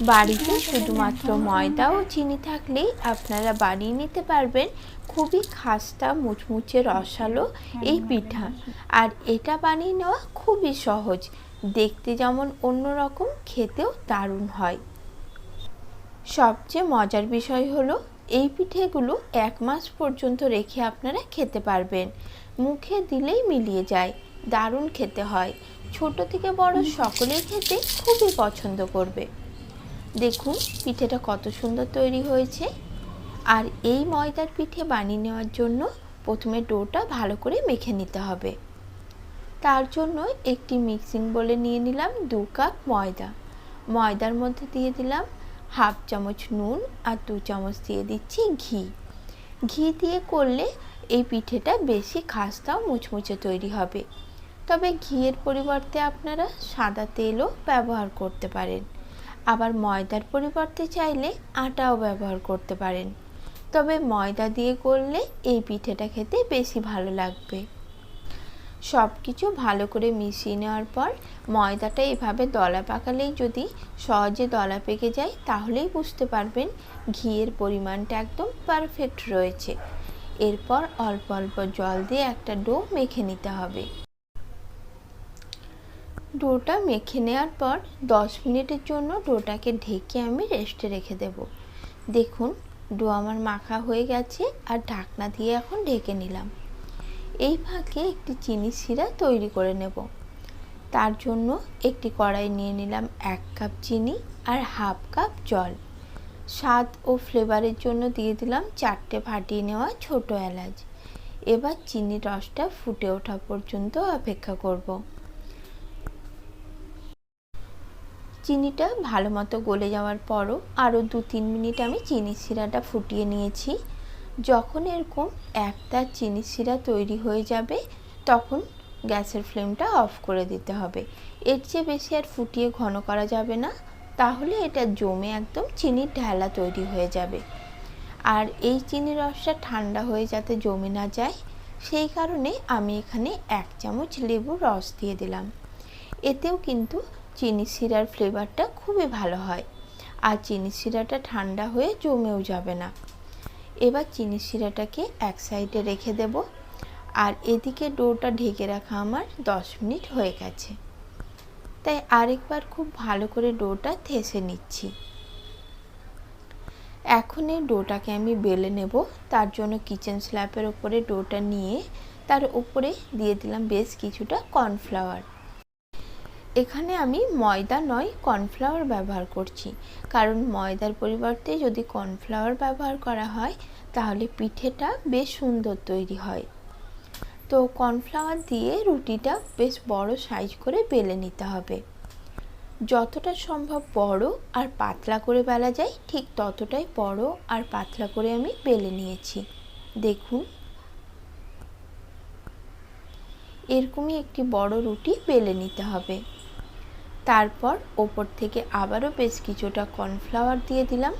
বাড়িতে শুধুমাত্র ময়দা ও চিনি থাকলেই আপনারা বানিয়ে নিতে পারবেন খুবই খাস্তা, মুচমুচে, রসালো এই পিঠা। আর এটা বানিয়ে নেওয়া খুবই সহজ। দেখতে যেমন অন্যরকম, খেতেও দারুণ হয়। সবচেয়ে মজার বিষয় হলো, এই পিঠেগুলো এক মাস পর্যন্ত রেখে আপনারা খেতে পারবেন। মুখে দিলেই মিলিয়ে যায়, দারুণ খেতে হয়। ছোট থেকে বড় সকলেই খেতে খুবই পছন্দ করবে। দেখুন পিঠেটা কত সুন্দর তৈরি হয়েছে। আর এই ময়দার পিঠে বানিয়ে নেওয়ার জন্য প্রথমে ডোটা ভালো করে মেখে নিতে হবে। তার জন্য একটি মিক্সিং বলে নিয়ে নিলাম দু কাপ ময়দা। ময়দার মধ্যে দিয়ে দিলাম হাফ চামচ নুন আর দু চামচ দিয়ে দিচ্ছি ঘি। ঘি দিয়ে করলে এই পিঠেটা বেশি খাস্তা মুচমুচে তৈরি হবে। তবে ঘিয়ের পরিবর্তে আপনারা সাদা তেলও ব্যবহার করতে পারেন। আবার ময়দার পরিবর্তে চাইলে আটাও ব্যবহার করতে পারেন। তবে ময়দা দিয়ে করলে এই পিঠেটা খেতে বেশি ভালো লাগবে। সব কিছু ভালো করে মিশিয়ে নেওয়ার পর ময়দাটা এভাবে দলা পাকালেই যদি সহজে দলা পেকে যায়, তাহলেই বুঝতে পারবেন ঘিয়ের পরিমাণটা একদম পারফেক্ট রয়েছে। এরপর অল্প অল্প জল দিয়ে একটা ডো মেখে নিতে হবে। ডোটা মেখে নেওয়ার পর দশ মিনিটের জন্য ডোটাকে ঢেকে আমি রেস্টে রেখে দেব। দেখুন, ডো আমার মাখা হয়ে গেছে আর ঢাকনা দিয়ে এখন ঢেকে নিলাম। এই ফাঁকে একটি চিনি শিরা তৈরি করে নেব। তার জন্য একটি কড়াই নিয়ে নিলাম এক কাপ চিনি আর হাফ কাপ জল। স্বাদ ও ফ্লেভারের জন্য দিয়ে দিলাম চারটে ফাটিয়ে নেওয়া ছোট এলাচ। এবার চিনি রসটা ফুটে ওঠা পর্যন্ত অপেক্ষা করব। চিনিটা ভালো মতো গলে যাওয়ার পরও আরও দু তিন মিনিট আমি চিনি শিরাটা ফুটিয়ে নিয়েছি। যখন এরকম একটা চিনি শিরা তৈরি হয়ে যাবে, তখন গ্যাসের ফ্লেমটা অফ করে দিতে হবে। এর চেয়ে বেশি আর ফুটিয়ে ঘন করা যাবে না, তাহলে এটা জমে একদম চিনির ঢেলা তৈরি হয়ে যাবে। আর এই চিনি রসটা ঠান্ডা হয়ে যাতে জমে না যায়, সেই কারণে আমি এখানে এক চামচ লেবুর রস দিয়ে দিলাম। এতেও কিন্তু চিনি শিরার ফ্লেভারটা খুবই ভালো হয়। আর চিনি শিরাটা ঠান্ডা হয়ে জমেও যাবে না। এবার চিনি শিরাটাকে এক সাইডে রেখে দেব। আর এদিকে ডোটা ঢেকে রাখা আমার দশ মিনিট হয়ে গেছে। তাই আরেকবার খুব ভালো করে ডোটা থেসে নিচ্ছি। এখন এই ডোটাকে আমি বেলে নেব। তার জন্য কিচেন স্ল্যাপের ওপরে ডোটা নিয়ে তার উপরে দিয়ে দিলাম বেশ কিছুটা কর্নফ্লাওয়ার এখানে আমি ময়দা নয় কর্নফ্লাওয়ার ব্যবহার করছি। কারণ ময়দার পরিবর্তে যদি কর্নফ্লাওয়ার ব্যবহার করা হয়, তাহলে পিঠেটা বেশ সুন্দর তৈরি হয়। তো কর্নফ্লাওয়ার দিয়ে রুটিটা বেশ বড় সাইজ করে বেলে নিতে হবে। যতটা সম্ভব বড় আর পাতলা করে বেলা যায়, ঠিক ততটাই বড় আর পাতলা করে আমি বেলে নিয়েছি। দেখুন। এরকমই একটি বড় রুটি বেলে নিতে হবে। তারপর ওপর থেকে আবারও বেশ কিছুটা কর্নফ্লাওয়ার দিয়ে দিলাম।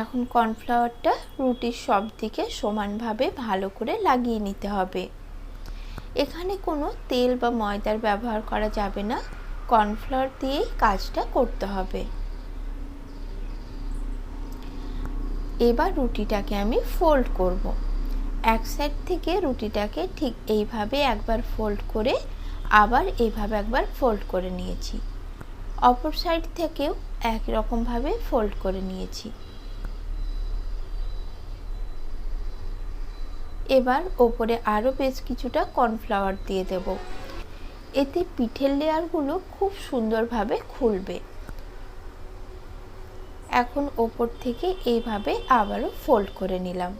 এখন কর্নফ্লাওয়ারটা রুটির সব দিকে সমানভাবে ভালো করে লাগিয়ে নিতে হবে। এখানে কোনো তেল বা ময়দার ব্যবহার করা যাবে না। কর্নফ্লাওয়ার দিয়েই কাজটা করতে হবে। এবার রুটিটাকে আমি ফোল্ড করব। এক সাইড থেকে রুটিটাকে ঠিক এইভাবে একবার ফোল্ড করে আবার এইভাবে একবার ফোল্ড করে নিয়েছি। অপর সাইড থেকেও একই রকমভাবে ফোল্ড করে নিয়েছি। এবার ওপরে আরও বেশ কিছুটা কর্নফ্লাওয়ার দিয়ে দেব। এতে পিঠের লেয়ারগুলো খুব সুন্দরভাবে খুলবে। এখন ওপর থেকে এইভাবে আবারও ফোল্ড করে নিলাম।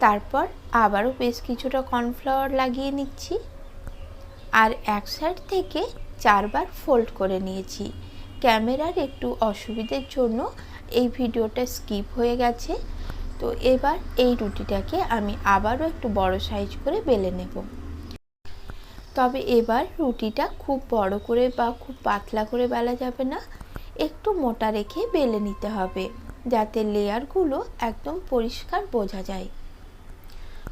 তারপর আবারও বেশ কিছুটা কর্নফ্লাওয়ার লাগিয়ে নিচ্ছি। আর এক সাইড থেকে চারবার ফোল্ড করে নিয়েছি। ক্যামেরার একটু অসুবিধের জন্য এই ভিডিওটা স্কিপ হয়ে গেছে। তো এবার এই রুটিটাকে আমি আবারও একটু বড় সাইজ করে বেলে নেব। তবে এবার রুটিটা খুব বড় করে বা খুব পাতলা করে বেলা যাবে না, একটু মোটা রেখে বেলে নিতে হবে, যাতে লেয়ারগুলো একদম পরিষ্কার বোঝা যায়।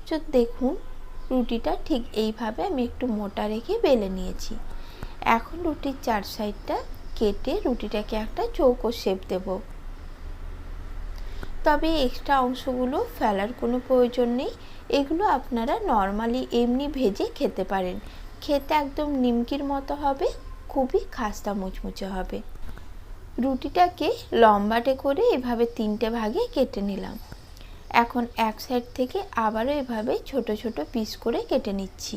তো দেখুন রুটিটা ঠিক এইভাবে আমি একটু মোটা রেখে বেলে নিয়েছি। এখন রুটির চার সাইডটা কেটে রুটিটাকে একটা চৌকো শেপ দেব। তবে এক্সট্রা অংশগুলো ফেলার কোনো প্রয়োজন নেই। এগুলো আপনারা নর্মালি এমনি ভেজে খেতে পারেন। খেতে একদম নিমকির মতো হবে, খুবই খাস্তা মুচমুচে হবে। রুটিটাকে লম্বাটে করে এভাবে তিনটে ভাগে কেটে নিলাম। এখন এক সাইড থেকে আবারও এভাবে ছোট ছোট পিস করে কেটে নিচ্ছি।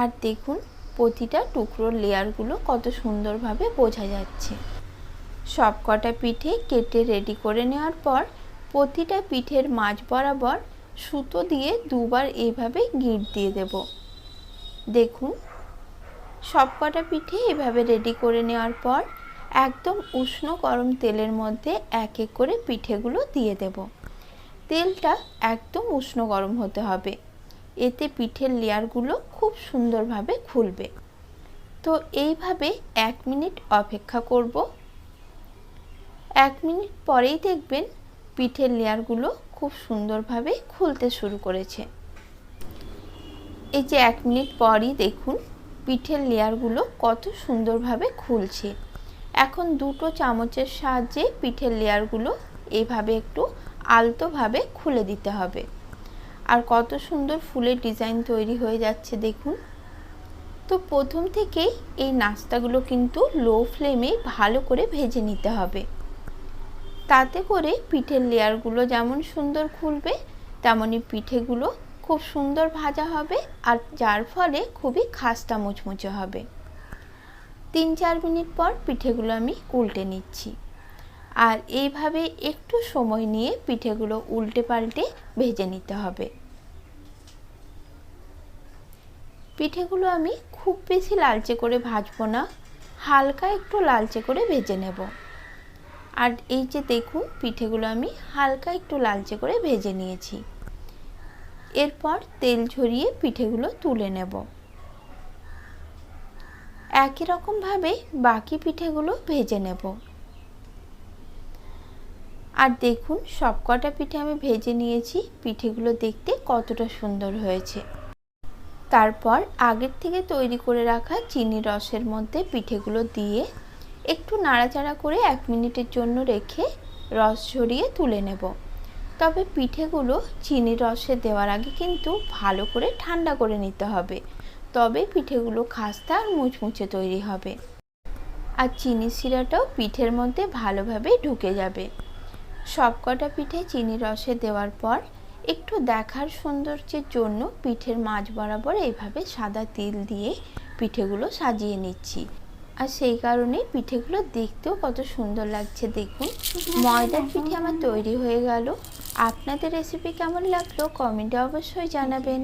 আর দেখুন, প্রতিটা টুকরোর লেয়ারগুলো কত সুন্দরভাবে বোঝা যাচ্ছে। সব কটা পিঠে কেটে রেডি করে নেওয়ার পর, প্রতিটা পিঠের মাঝ বরাবর সুতো দিয়ে দুবার এইভাবে গিট দিয়ে দেব। দেখুন, সব কটা পিঠে এভাবে রেডি করে নেওয়ার পর একদম উষ্ণ গরম তেলের মধ্যে এক এক করে পিঠেগুলো দিয়ে দেব। তেলটা একদম উষ্ণ গরম হতে হবে। এতে পিঠের লেয়ারগুলো খুব সুন্দরভাবে খুলবে। তো এইভাবে এক মিনিট অপেক্ষা করব। এক মিনিট পরেই দেখবেন পিঠের লেয়ারগুলো খুব সুন্দরভাবে খুলতে শুরু করেছে। এই যে এক মিনিট পরই দেখুন, পিঠের লেয়ারগুলো কত সুন্দরভাবে খুলছে। এখন দুটো চামচের সাহায্যে পিঠের লেয়ারগুলো এইভাবে একটু আলতোভাবে খুলে দিতে হবে। আর কত সুন্দর ফুলের ডিজাইন তৈরি হয়ে যাচ্ছে দেখুন। তো প্রথম থেকেই এই নাস্তাগুলো কিন্তু লো ফ্লেমে ভালো করে ভেজে নিতে হবে। তাতে করে পিঠের লেয়ারগুলো যেমন সুন্দর খুলবে তেমনই পিঠেগুলো খুব সুন্দর ভাজা হবে আর যার ফলে খুবই খাস্তা মুচমুচে হবে। তিন চার মিনিট পর পিঠেগুলো আমি উল্টে নিচ্ছি। আর এইভাবে একটু সময় নিয়ে পিঠেগুলো উল্টে পাল্টে ভেজে নিতে হবে। পিঠেগুলো আমি খুব বেশি লালচে করে ভাজবো না, হালকা একটু লালচে করে ভেজে নেব। আর এই যে দেখুন, পিঠেগুলো আমি হালকা একটু লালচে করে ভেজে নিয়েছি। এরপর তেল ঝরিয়ে পিঠেগুলো তুলে নেব। একই রকমভাবে বাকি পিঠেগুলো ভেজে নেব। আর দেখুন, সবকটা পিঠে আমি ভেজে নিয়েছি। পিঠেগুলো দেখতে কতটা সুন্দর হয়েছে। তারপর আগের থেকে তৈরি করে রাখা চিনি রসের মধ্যে পিঠেগুলো দিয়ে একটু নাড়াচাড়া করে এক মিনিটের জন্য রেখে রস ঝরিয়ে তুলে নেব। তবে পিঠেগুলো চিনি রসে দেওয়ার আগে কিন্তু ভালো করে ঠান্ডা করে নিতে হবে। তবে পিঠেগুলো খাস্তা আর মুচমুচে তৈরি হবে। আর চিনি শিরাটাও পিঠের মধ্যে ভালোভাবে ঢুকে যাবে। সবকটা পিঠে চিনি রসে দেওয়ার পর একটু দেখার সৌন্দর্যের জন্য পিঠের মাঝ বরাবর এইভাবে সাদা তিল দিয়ে পিঠেগুলো সাজিয়ে নিচ্ছি। আর সেই কারণে পিঠেগুলো দেখতেও কত সুন্দর লাগছে দেখুন। ময়দার পিঠে আমার তৈরি হয়ে গেল। আপনাদের রেসিপি কেমন লাগল কমেন্টে অবশ্যই জানাবেন।